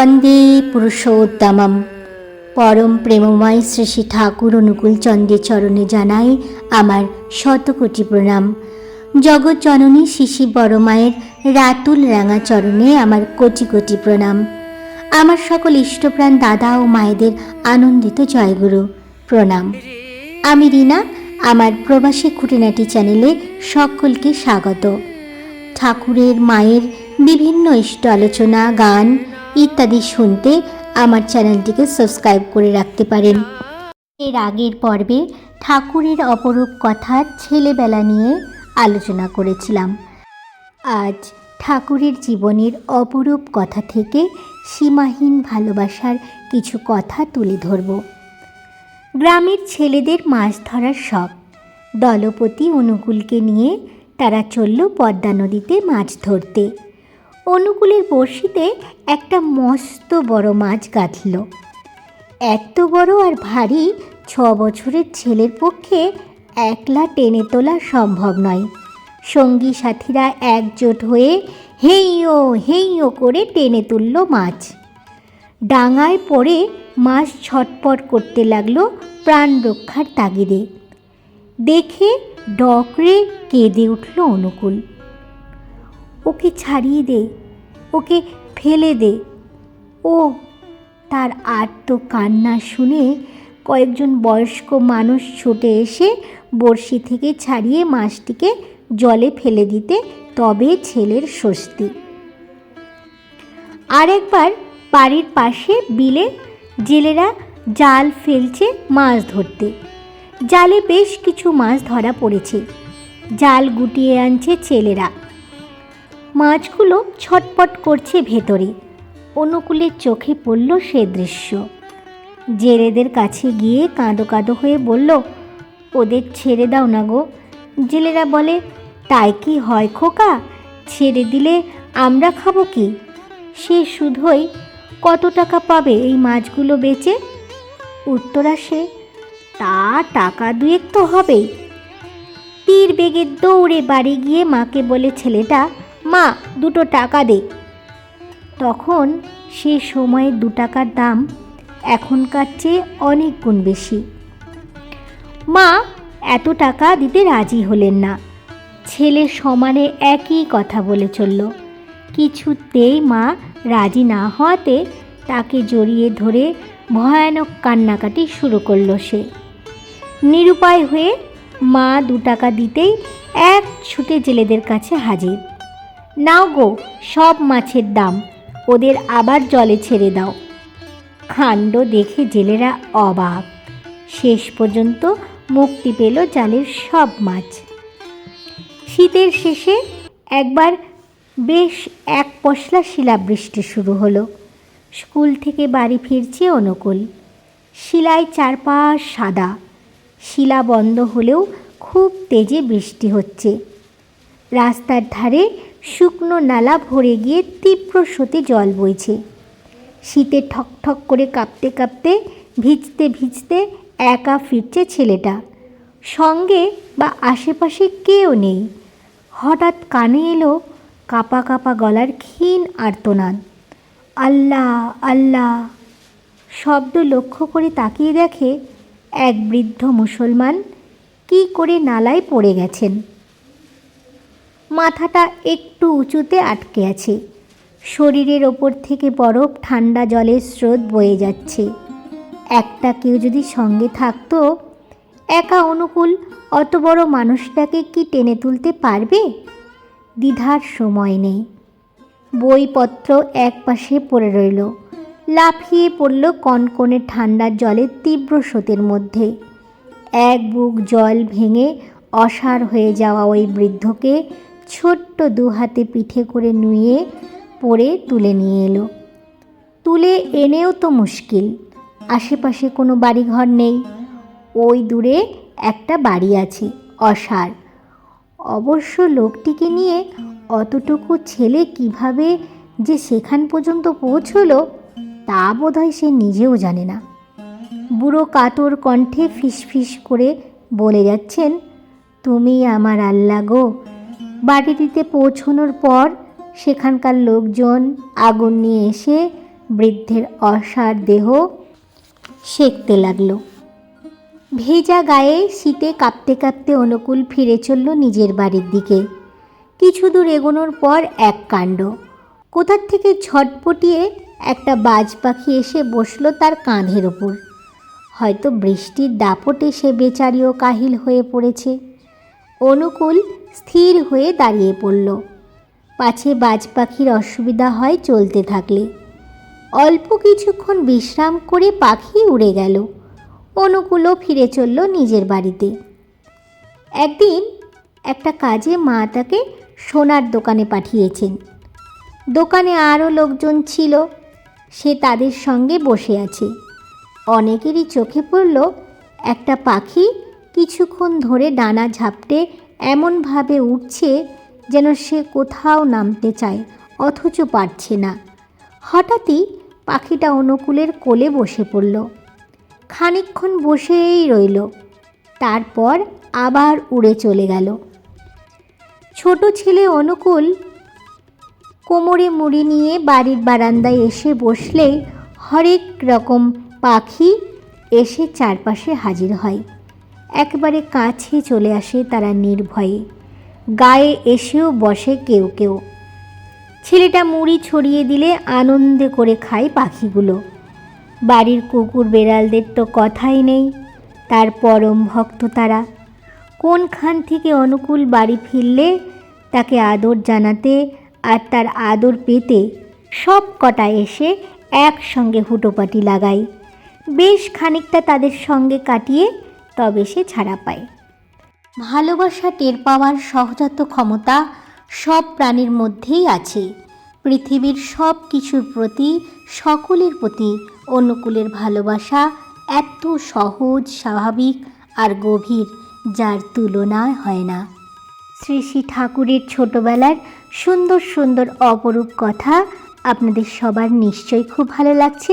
বন্দে পুরুষোত্তমম পরম প্রেমময় শ্রী শ্রী ঠাকুর অনুকূল চন্দ্রের চরণে জানাই আমার শতকোটি প্রণাম জগৎ জননী শিশি বড় মায়ের রাতুল রাঙা চরণে আমার কোটি কোটি প্রণাম আমার সকল ইষ্টপ্রাণ দাদা ও মায়েদের আনন্দিত জয়গুরু প্রণাম আমি রিনা আমার প্রবাসী খুঁটিনাটি চ্যানেলে সকলকে স্বাগত ঠাকুরের মায়ের বিভিন্ন ইষ্ট আলোচনা গান ইত্যাদি শুনতে আমার চ্যানেলটিকে সাবস্ক্রাইব করে রাখতে পারেন। এর আগের পর্বে ঠাকুরের অপরূপ কথা ছেলেবেলা নিয়ে আলোচনা করেছিলাম। আজ ঠাকুরের জীবনের অপরূপ কথা থেকে সীমাহীন ভালোবাসার কিছু কথা তুলে ধরব। গ্রামের ছেলেদের মাছ ধরার শখ। দলপতি অনুকূলকে নিয়ে তারা চলল পদ্মা নদীতে মাছ ধরতে। অনুকূলের বড়শিতে একটা মস্ত বড় মাছ গাঁথল। এত বড় আর ভারী ছ বছরের ছেলের পক্ষে একলা টেনে তোলা সম্ভব নয়। সঙ্গী সাথীরা একজোট হয়ে হেইও হেইও করে টেনে তুলল মাছ। ডাঙায় পড়ে মাছ ছটপট করতে লাগল প্রাণ রক্ষার তাগিদে। দেখে ডকরে কেঁদে উঠল অনুকূল। ওকে ছাড়িয়ে দে ওকে ফেলে দে। ও, তার আর্ত কান্না শুনে কয়েকজন বয়স্ক মানুষ ছুটে এসে বড়শি থেকে ছাড়িয়ে মাছটিকে জলে ফেলে দিতে তবে ছেলের স্বস্তি। আরেকবার বাড়ির পাশে বিলে জেলেরা জাল ফেলছে মাছ ধরতে। জালে বেশ কিছু মাছ ধরা পড়েছে। জাল গুটিয়ে আনছে ছেলেরা। মাছগুলো ছটপট করছে ভেতরে। অনুকূলের চোখে পড়ল সে দৃশ্য। জেলেদের কাছে গিয়ে কাঁদো কাঁদো হয়ে বলল, ওদের ছেড়ে দাও না গো। জেলেরা বলে, তাই কি হয় খোকা? ছেড়ে দিলে আমরা খাব কি? সে শুধুই কত টাকা পাবে এই মাছগুলো বেচে? উত্তর আসে, তা টাকা দুয়েক তো হবেই। তীর বেগে দৌড়ে বাড়ি গিয়ে মাকে বলে, ছেলেটা মা, দুটো টাকা দে। তখন সে সময়ে দু টাকার দাম এখনকার চেয়ে অনেক গুণ বেশি। মা, এত টাকা দিতে রাজি হলেন না। ছেলে সমানে একই কথা বলে চলল। কিছুতেই মা রাজি না হওয়াতে তাকে জড়িয়ে ধরে ভয়ানক কান্নাকাটি শুরু করল সে। নিরুপায় হয়ে মা দু টাকা দিতেই এক ছুটে জেলেদের কাছে হাজির। নাও গো, সব মাছের দাম, ওদের আবার জলে ছেড়ে দাও। কাণ্ড দেখে জেলেরা অবাক। শেষ পর্যন্ত মুক্তি পেল জালের সব মাছ। শীতের শেষে একবার বেশ এক পশলা শিলাবৃষ্টি শুরু হলো। স্কুল থেকে বাড়ি ফিরছে অনুকূল। শিলায় চারপাশ সাদা। শিলা বন্ধ হলেও খুব তেজে বৃষ্টি হচ্ছে। রাস্তার ধারে শুকনো নালা ভরে গিয়ে তীব্র স্রোতে জল বইছে। শীতে ঠক ঠক করে কাঁপতে কাঁপতে, ভিজতে ভিজতে একা ফিরছে ছেলেটা। সঙ্গে বা আশেপাশে কেউ নেই। হঠাৎ কানে এলো কাপা কাপা গলার ক্ষীণ আর্তনাদ। আল্লাহ আল্লাহ! শব্দ লক্ষ্য করে তাকিয়ে দেখে এক বৃদ্ধ মুসলমান কি করে নালায় পড়ে গেছেন। মাথাটা একটু উঁচুতে আটকে আছে। শরীরের ওপর থেকে বরফ ঠান্ডা জলের স্রোত বয়ে যাচ্ছে। একটা কেউ যদি সঙ্গে থাকতো, একা অনুকূল অত বড় মানুষটাকে কি টেনে তুলতে পারবে? দ্বিধার সময় নেই। বইপত্র এক পাশে পড়ে রইল। লাফিয়ে পড়ল কনকনে ঠান্ডার জলের তীব্র স্রোতের মধ্যে। এক বুক জল ভেঙে অসার হয়ে যাওয়া ওই বৃদ্ধকে ছোট্ট দু হাতে পিঠে করে নুয়ে পড়ে তুলে নিয়ে এলো। তুলে এনেও তো মুশকিল, আশেপাশে কোনো বাড়িঘর নেই। ওই দূরে একটা বাড়ি আছে, অসার। অবশ্য লোকটিকে নিয়ে অতটুকু ছেলে কীভাবে যে সেখান পর্যন্ত পৌঁছলো, তা বোধহয় সে নিজেও জানে না। বুড়ো কাতর কণ্ঠে ফিসফিস করে বলে যাচ্ছেন, তুমি আমার আল্লাহ গো বাড়িটিতে পৌঁছনোর পর সেখানকার লোকজন আগুন নিয়ে এসে বৃদ্ধের অসার দেহ সেঁকতে লাগল। ভেজা গায়ে শীতে কাঁপতে কাঁপতে অনুকূল ফিরে চলল নিজের বাড়ির দিকে। কিছু দূর এগোনোর পর এক কাণ্ড। কোথার থেকে ছটপটিয়ে একটা বাজ পাখি এসে বসল তার কাঁধের ওপর। হয়তো বৃষ্টির দাপটে সে বেচারিও কাহিল হয়ে পড়েছে। অনুকূল স্থির হয়ে দাঁড়িয়ে পড়ল। পাছে বাজ পাখির অসুবিধা হয় চলতে থাকলে। অল্প কিছুক্ষণ বিশ্রাম করে পাখি উড়ে গেল। অনুকূলও ফিরে চলল নিজের বাড়িতে। একদিন একটা কাজে মা তাকে সোনার দোকানে পাঠিয়েছেন। দোকানে আরও লোকজন ছিল। সে তাদের সঙ্গে বসে আছে। অনেকেরই চোখে পড়ল একটা পাখি কিছুক্ষণ ধরে ডানা ঝাপটে এমনভাবে উঠছে যেন সে কোথাও নামতে চায়, অথচ পারছে না। হঠাৎই পাখিটা অনুকূলের কোলে বসে পড়ল। খানিকক্ষণ বসেই রইল, তারপর আবার উড়ে চলে গেল। ছোট ছেলে অনুকূল কোমরে মুড়ি নিয়ে বাড়ির বারান্দায় এসে বসলে হরেক রকম পাখি এসে চারপাশে হাজির হয়। একবারে কাছে চলে আসে তারা নির্ভয়ে। গায়ে এসেও বসে কেউ কেউ। ছেলেটা মুড়ি ছড়িয়ে দিলে আনন্দে করে খায় পাখিগুলো। বাড়ির কুকুর বেড়ালদের তো কথাই নেই, তার পরম ভক্ত তারা। কোনখান থেকে অনুকূল বাড়ি ফিরলে তাকে আদর জানাতে আর তার আদর পেতে সব কটা এসে একসঙ্গে হুটোপাটি লাগায়। বেশ খানিকটা তাদের সঙ্গে কাটিয়ে তবে সে ছাড়া পায়। ভালোবাসা টের পাওয়ার সহজাত ক্ষমতা সব প্রাণীর মধ্যেই আছে। পৃথিবীর সব কিছুর প্রতি, সকলের প্রতি অনুকূলের ভালোবাসা এত সহজ, স্বাভাবিক আর গভীর, যার তুলনা হয় না। শ্রী শ্রী ঠাকুরের ছোটবেলার সুন্দর সুন্দর অপরূপ কথা আপনাদের সবার নিশ্চয়ই খুব ভালো লাগছে।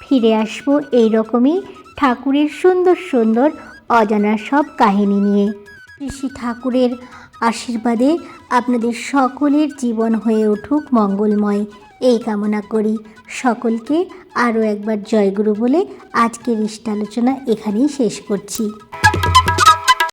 ফিরে আসব এই রকমই ঠাকুরের সুন্দর সুন্দর অজানা সব কাহিনী নিয়ে। শ্রী ঠাকুরের আশীর্বাদে আপনাদের সকলের জীবন হয়ে উঠুক মঙ্গলময়। এই কামনা করি। সকলকে আরও একবার জয়গুরু বলে আজকের ইষ্টালোচনা এখানেই শেষ করছি।